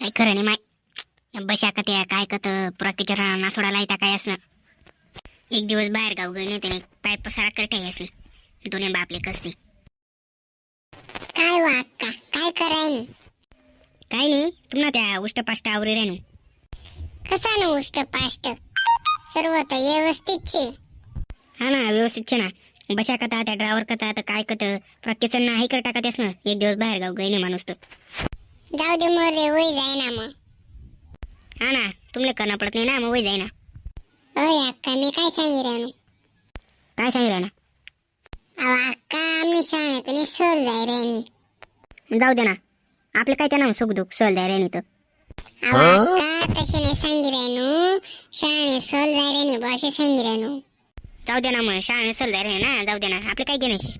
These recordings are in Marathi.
काय खरं नाही माय. बशा का त्या काय कत पुराकीच्या नासोडाला येता काय असणं एक दिवस बाहेर गाव गेले त्याने पाय पसारा करता असं दोन्ही बापले कसते काय वा अक्का काय कराय काय नाही तुम्हाला त्या उष्ट पाष्ट आवरे राहिनो कसा ना उष्ट पाष्ट सर्व तर व्यवस्थित छे हा ना व्यवस्थित छे ना. बशा कथा त्या ड्रायव्हर कथा तर काय कत प्रत्येक नाही कर टाका त्यास ना एक दिवस बाहेर गाव गई माणूस तर. जाऊ दे मग रे वय जाय ना मग. हा ना तुमले करणं पडत नाही ना मग वय जाय ना अय अक्का मी काय सांगी राहणू काय सांगी राहणं अहो अक्का आम्ही शाळेत आणि सहल जाय राहिनी जाऊ दे ना. आपलं काय त्यांना सुख दुःख सहल जाय राहिनी तर. अहो अक्का तसे नाही सांगी राहिनू शाळेने सहल जाय राहिनी बा असे सांगी राहिनू जाऊ दे ना मग शाळेने सहल जाय राहिनी ना जाऊ दे ना. आपले काय घेण्याशी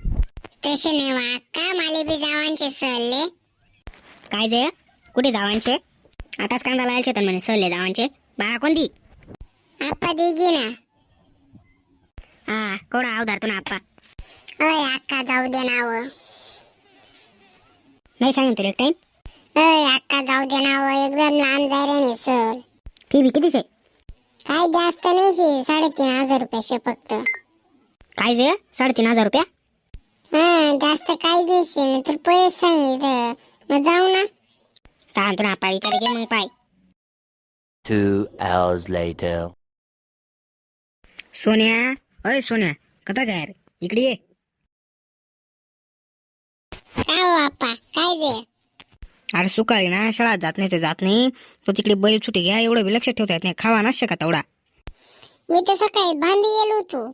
तसे नाही वा अक्का माले बी जावांचे सहले काय जे कुठे जावांचे? आताच कांदा लावायचे तर म्हणे सहले जावांचे. बाळा कोणती? आप्पा दिगी ना. हा कोणा अवधार तू ना आप्पा. अय अक्का जाऊ दे ना व. नाही सांगेन तुला एक टाइम अय अक्का जाऊ दे ना व. एकदम लांब जाय रे नाही सर फी बी कितीचे काय जास्त नाही शे साडेतीन हजार रुपयाशे फक्त. काय जे साडेतीन हजार रुपया? हा जास्त काहीच नाही शे मी तुला पैसे सांगितलं. मग जाऊ ना. सांग तुला पाळी विचार घे मग पाय. Two hours later. सोन्या अय सोन्या कथा काय रे? इकडे ये. काय हो आप्पा? काय जे? अरे सुकाळी ना शाळेत जात नाही ते जात नाही. तो तिकडे बैल सुटी घ्या एवढं बी लक्ष ठेवता येत नाही. खावा ना का तेवढा मी तर सकाळी बांधी गेलो होतो.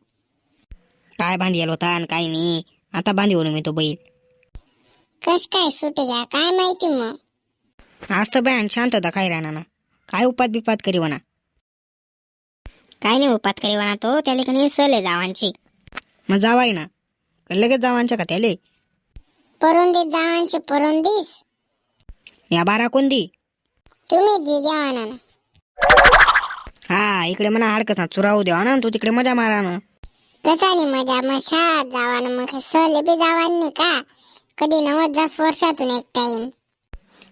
काय बांधी आलो होता आणि काय नाही. आता बांधी बोलू मी तो बैल. कस काय सुट घ्या? काय माहिती मग? आज तर बॅन शांतता काय राहणार ना? काय उपात बिपात करी म्हणा काय नाही उपात करी म्हणा तो त्याला कधी सले जावांची. मग जावाय ना? लगेच जावांच्या का त्याले? परुंदीत जावांची परुंदीस या बारा कोणती तुम्ही जी घ्या ना. हा इकडे म्हणा हाडकस ना चुरावू द्यावा ना तू तिकडे मजा मारा ना. कसा नाही मजा शाळेत जावा ना मग सहले बी जावान का? कधी नव्वद दस वर्षातून एक टाइम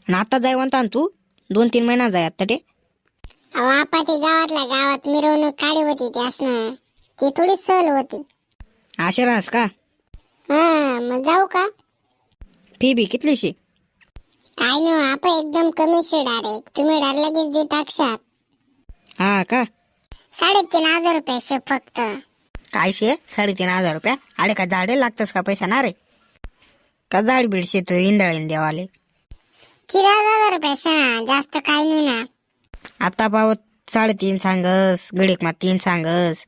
आणि आता जाय म्हणता ना तू. दोन तीन महिना जाय आता ते. अहो आपाती गावातल्या गावात मिरवणूक काढी होती ती असणं. ती थोडी सहल होती. आशे राहस का? हा मग जाऊ का? फी बी कितलीशी? काय नाही हो, एकदम कमी शे डायरेक्ट तुम्ही डार लगेच दे टाकशात हा का? साडेतीन हजार रुपये शे फक्त. काय शे? साडेतीन हजार रुपया? अरे का झाडे लागतस का पैसा? ना रे. का बीड शेतो इंदळीन देवाले? चिरा हजार रुपये जास्त काय नाही ना. आता पावत साडेतीन सांगस गडीक मा तीन सांगस.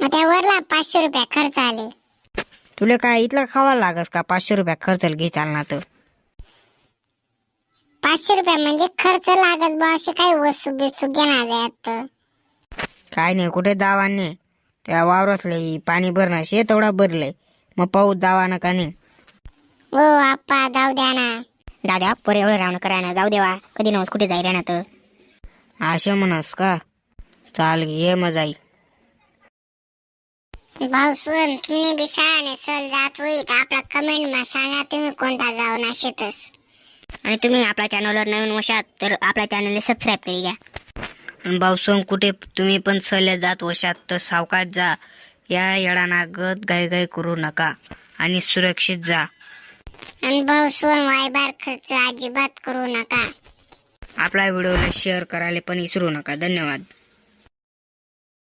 मग त्या वरला पाचशे रुपये खर्च आले. तुला काय इथलं खावा लागस का पाचशे रुपया खर्च घे चालना तर? पाचशे रुपये म्हणजे खर्च लागत बा असे काही वस्तू बिस्तू घेणार काय नाही कुठे दावा नाही. त्या वावरातले पाणी भरणं शे तेवढा भरलंय मग पाऊस दावा ना का नाही. हो आप्पा जाऊ द्या ना. दादा पोर एवढं रावण करा ना. जाऊ देवा कधी नव्हत कुठे जाई ना तर असे म्हणस का? चाल ये मग जाई. भाऊ सुन तुम्ही बी शाळाने सहल जात होई. तर आपला कमेंट मा सांगा तुम्ही कोणता गाव ना शेतस? आणि तुम्ही आपल्या चॅनलवर नवीन वशात तर आपल्या चॅनलला सबस्क्राईब करी घ्या. भाऊसंग कुठे तुम्ही पण सल्या जात वशात तर सावकाश जा. या येडाना गत गाय गाय करू नका. आणि सुरक्षित जा. अनुभवसून भाऊ वायबार खर्च अजिबात करू नका. आपला व्हिडिओला शेअर करायला पण विसरू नका. धन्यवाद.